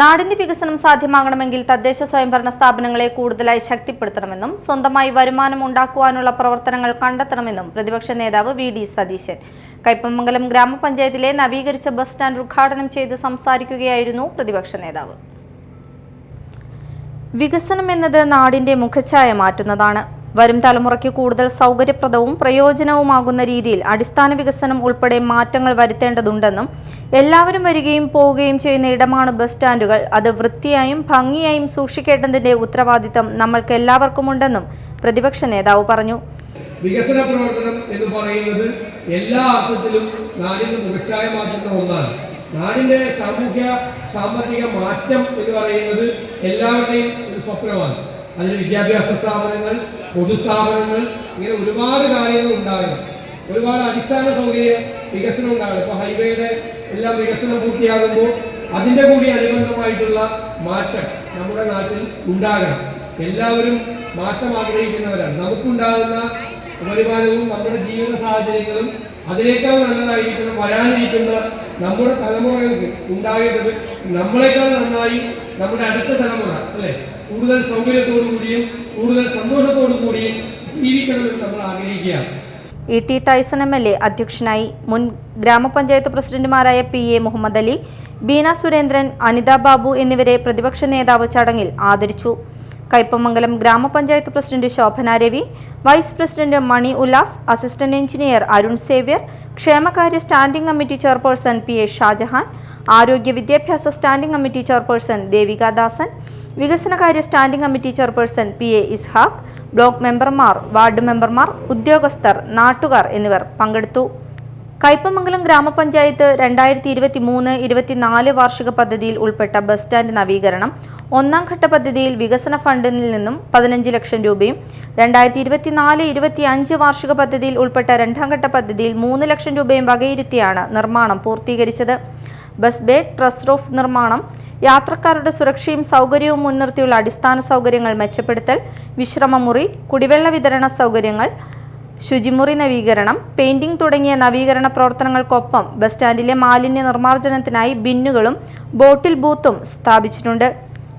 നാടിന്റെ വികസനം സാധ്യമാകണമെങ്കിൽ തദ്ദേശ സ്വയംഭരണ സ്ഥാപനങ്ങളെ കൂടുതലായി ശക്തിപ്പെടുത്തണമെന്നും സ്വന്തമായി വരുമാനം ഉണ്ടാക്കുവാനുള്ള പ്രവർത്തനങ്ങൾ കണ്ടെത്തണമെന്നും പ്രതിപക്ഷ നേതാവ് വി ഡി സതീശൻ. കൈപ്പമംഗലം ഗ്രാമപഞ്ചായത്തിലെ നവീകരിച്ച ബസ് സ്റ്റാൻഡ് ഉദ്ഘാടനം ചെയ്ത് സംസാരിക്കുകയായിരുന്നു പ്രതിപക്ഷ നേതാവ്. വികസനം എന്നത് നാടിന്റെ മുഖച്ഛായ മാറ്റുന്നതാണ്. വരും തലമുറയ്ക്ക് കൂടുതൽ സൗകര്യപ്രദവും പ്രയോജനവുമാകുന്ന രീതിയിൽ അടിസ്ഥാന വികസനം ഉൾപ്പെടെ മാറ്റങ്ങൾ വരുത്തേണ്ടതുണ്ടെന്നും എല്ലാവരും വരികയും പോവുകയും ചെയ്യുന്ന ഇടമാണ് ബസ് സ്റ്റാൻഡുകൾ. അത് വൃത്തിയായും ഭംഗിയായും സൂക്ഷിക്കേണ്ടതിന്റെ ഉത്തരവാദിത്തം നമ്മൾക്ക് എല്ലാവർക്കുമുണ്ടെന്നും പ്രതിപക്ഷ നേതാവ് പറഞ്ഞു. വികസന പ്രവർത്തനം എന്ന് പറയുന്നത് എല്ലാ അർത്ഥത്തിലും നാടിന് മുഖച്ഛായ മാറ്റുന്ന ഒന്നാണ്. നാടിന്റെ സാമൂഹ്യ സാമ്പത്തിക മാറ്റം എന്ന് പറയുന്നത് എല്ലാവരുടെയും ഒരു സ്വപ്നമാണ്. അതിന് വിദ്യാഭ്യാസ സ്ഥാപനങ്ങൾ പൊതുസ്ഥാപനങ്ങൾ ഇങ്ങനെ ഒരുപാട് കാര്യങ്ങൾ ഉണ്ടാകണം. ഒരുപാട് അടിസ്ഥാന സൗകര്യ വികസനം ഉണ്ടാകണം. ഇപ്പൊ ഹൈവേയുടെ എല്ലാം വികസനം പൂർത്തിയാകുമ്പോൾ അതിന്റെ കൂടി അനുബന്ധമായിട്ടുള്ള മാറ്റം നമ്മുടെ നാട്ടിൽ ഉണ്ടാകണം. എല്ലാവരും മാറ്റം ആഗ്രഹിക്കുന്നവരാണ്. നമുക്കുണ്ടാകുന്ന വരുമാനവും നമ്മുടെ ജീവിത സാഹചര്യങ്ങളും അതിനേക്കാൾ നല്ലതായിരിക്കണം വരാനിരിക്കുന്ന നമ്മുടെ തലമുറകൾക്ക് ഉണ്ടാകേണ്ടത് നമ്മളെക്കാൾ നന്നായി നമ്മുടെ അടുത്ത തലമുറ അല്ലെ? കൂടുതൽ സൗകര്യത്തോടു കൂടിയും കൂടുതൽ സന്തോഷത്തോടു കൂടിയും ജീവിക്കണമെന്ന് നമ്മൾ ആഗ്രഹിക്കുകയാണ്. E T Tyson M L A അധ്യക്ഷനായി മുൻ ഗ്രാമപഞ്ചായത്ത് പ്രസിഡന്റുമാരായ പി എ മുഹമ്മദ് അലി ബീന സുരേന്ദ്രൻ അനിത ബാബു എന്നിവരെ പ്രതിപക്ഷ നേതാവ് ചടങ്ങിൽ ആദരിച്ചു. കയ്പമംഗലം ഗ്രാമപഞ്ചായത്ത് president Shobhana Ravi vice president Mani Ullas assistant engineer Arun Xavier ക്ഷേമകാര്യ standing committee chairperson P A Shajahan ആരോഗ്യ വിദ്യാഭ്യാസ standing committee chairperson Devika Dasan വികസനകാര്യ standing committee chairperson P A Ishaq block മെമ്പർമാർ വാർഡ് മെമ്പർമാർ ഉദ്യോഗസ്ഥർ നാട്ടുകാർ എന്നിവർ പങ്കെടുത്തു. കയ്പമംഗലം ഗ്രാമപഞ്ചായത്ത് രണ്ടായിരത്തി ഇരുപത്തി മൂന്ന് ഇരുപത്തിനാല് വാർഷിക പദ്ധതിയിൽ ഉൾപ്പെട്ട ബസ് സ്റ്റാൻഡ് നവീകരണം ഒന്നാം ഘട്ട പദ്ധതിയിൽ വികസന ഫണ്ടിൽ നിന്നും പതിനഞ്ച് ലക്ഷം രൂപയും രണ്ടായിരത്തി ഇരുപത്തിനാല് ഇരുപത്തി അഞ്ച് വാർഷിക പദ്ധതിയിൽ ഉൾപ്പെട്ട രണ്ടാം ഘട്ട പദ്ധതിയിൽ മൂന്ന് ലക്ഷം രൂപയും വകയിരുത്തിയാണ് നിർമ്മാണം പൂർത്തീകരിച്ചത്. ബസ് ബേ ട്രസ് റൂഫ് നിർമ്മാണം യാത്രക്കാരുടെ സുരക്ഷയും സൗകര്യവും മുൻനിർത്തിയുള്ള അടിസ്ഥാന സൗകര്യങ്ങൾ മെച്ചപ്പെടുത്തൽ വിശ്രമമുറി കുടിവെള്ള വിതരണ സൗകര്യങ്ങൾ ശുചിമുറി നവീകരണം പെയിന്റിംഗ് തുടങ്ങിയ നവീകരണ പ്രവർത്തനങ്ങൾക്കൊപ്പം ബസ് സ്റ്റാൻഡിലെ മാലിന്യ നിർമ്മാർജനത്തിനായി ബിന്നുകളും ബോട്ടിൽ ബൂത്തും സ്ഥാപിച്ചിട്ടുണ്ട്.